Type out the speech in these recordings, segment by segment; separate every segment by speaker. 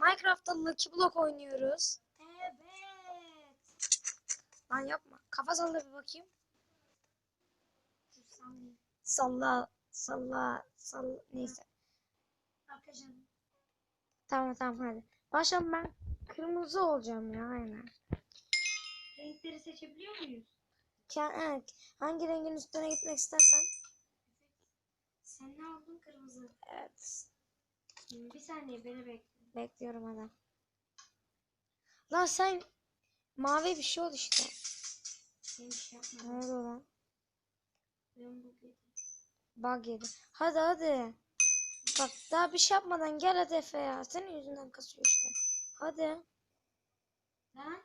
Speaker 1: Minecraft'ta Lucky Block oynuyoruz.
Speaker 2: Evet.
Speaker 1: Lan yapma. Kafa salla bir bakayım. Salla, salla, salla. Neyse.
Speaker 2: Arkadaşlar.
Speaker 1: Tamam tamam hadi. Başlayalım ben kırmızı olacağım ya aynen.
Speaker 2: Renkleri seçebiliyor muyuz?
Speaker 1: Ke- evet. Hangi rengin üstüne gitmek istersen.
Speaker 2: Sen ne aldın kırmızı?
Speaker 1: Evet.
Speaker 2: Bir saniye beni bekle.
Speaker 1: Bekliyorum hadi. Lan sen mavi bir şey ol işte.
Speaker 2: Benim şey
Speaker 1: Ne
Speaker 2: yapmadım.
Speaker 1: oluyor lan?
Speaker 2: Ben bu.
Speaker 1: Bug yedi. Hadi hadi. Bak daha bir şey yapmadan gel hadi Efe ya. Senin yüzünden kasıyor işte. Hadi.
Speaker 2: Lan.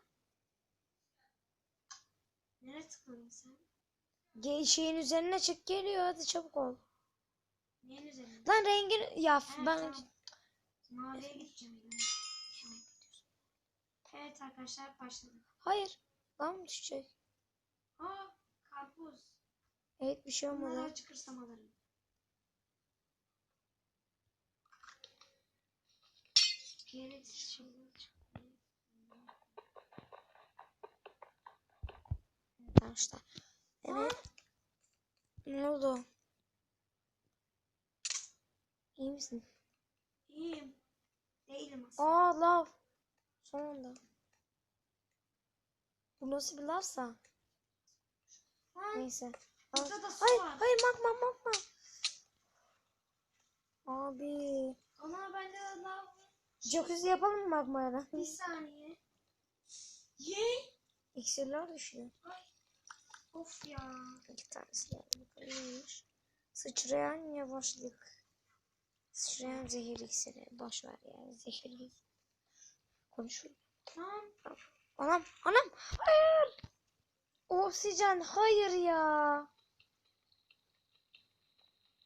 Speaker 2: Nereye tıkladın sen?
Speaker 1: Ge şeyin üzerine çık geliyor hadi çabuk ol.
Speaker 2: Neyin üzerine?
Speaker 1: Lan rengin ya
Speaker 2: Ha,
Speaker 1: ben
Speaker 2: tamam. Maviye gideceğim. Evet arkadaşlar başladık.
Speaker 1: hayır. Lan düşecek.
Speaker 2: Aa karpuz.
Speaker 1: Evet bir şey olmadı.
Speaker 2: Bunları çıkırsam alırım. Şeyler çıkıyor.
Speaker 1: Arkadaşlar. Evet. Ne oldu? İyi misin?
Speaker 2: İyiyim. Değilim aslında.
Speaker 1: Aa lav. Sonunda. Bu nasıl bir lavsa?
Speaker 2: Lan,
Speaker 1: Neyse. Al.
Speaker 2: Burada da su
Speaker 1: Hayır,
Speaker 2: var.
Speaker 1: hayır magma magma. Abi.
Speaker 2: Ama ben de lav.
Speaker 1: Jacuzzi yapalım mı magmayla?
Speaker 2: Bir saniye. Ye.
Speaker 1: İksirler düşüyor.
Speaker 2: Of ya.
Speaker 1: İki tanesi geldi. Sıçrayan yavaşlık. Sıçrayan zehir iksiri. Boş ver ya. Zehirli. Konuşuyor.
Speaker 2: Tamam.
Speaker 1: Anam, anam. Hayır. Oksijen, hayır ya.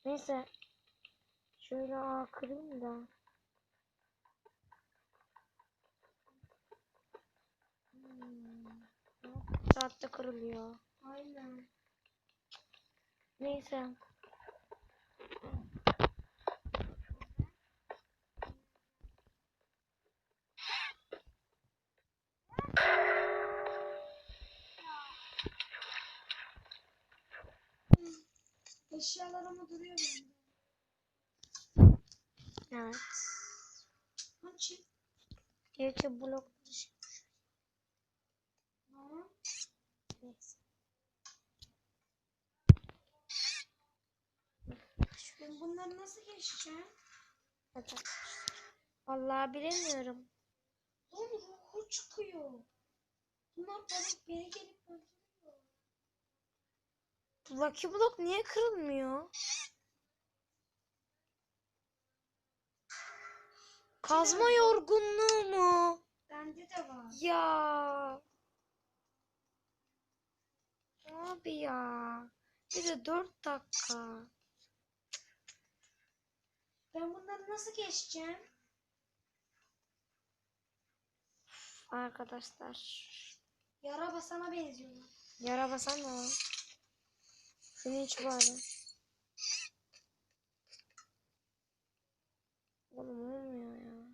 Speaker 1: Neyse. Şöyle aa, kırayım da. Hmm. Saatte kırılıyor.
Speaker 2: Aynen.
Speaker 1: Neyse.
Speaker 2: Eşyalarımı duruyor bende.
Speaker 1: Evet.
Speaker 2: Açın.
Speaker 1: Gerçi blok dışı.
Speaker 2: Tamam.
Speaker 1: Neyse.
Speaker 2: Ben bunları nasıl geçeceğim?
Speaker 1: Hadi. Vallahi bilemiyorum.
Speaker 2: Lan ruhu çıkıyor. Bunlar bana beni gelip.
Speaker 1: Lucky Block niye kırılmıyor? Kazma yorgunluğu mu?
Speaker 2: Bende de var.
Speaker 1: Ya. Abi ya. Bir de 4 dakika.
Speaker 2: Ben bunları nasıl geçeceğim?
Speaker 1: Arkadaşlar.
Speaker 2: Yara basana benziyorlar.
Speaker 1: Yara basan. Şunu iç bari. Oğlum olmuyor ya.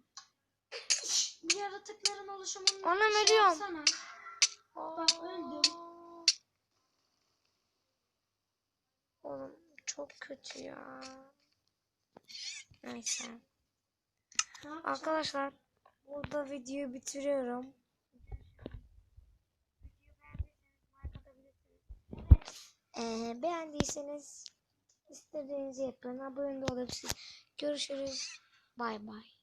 Speaker 2: Yaratıkların oluşumunu
Speaker 1: Anam
Speaker 2: şey
Speaker 1: ölüyorum.
Speaker 2: yapsana. Bak öldüm.
Speaker 1: Oğlum çok kötü ya. Neyse. Arkadaşlar burada videoyu bitiriyorum. Ee, beğendiyseniz istediğinizi yapın. Abone olabilirsiniz. Görüşürüz. Bay bay.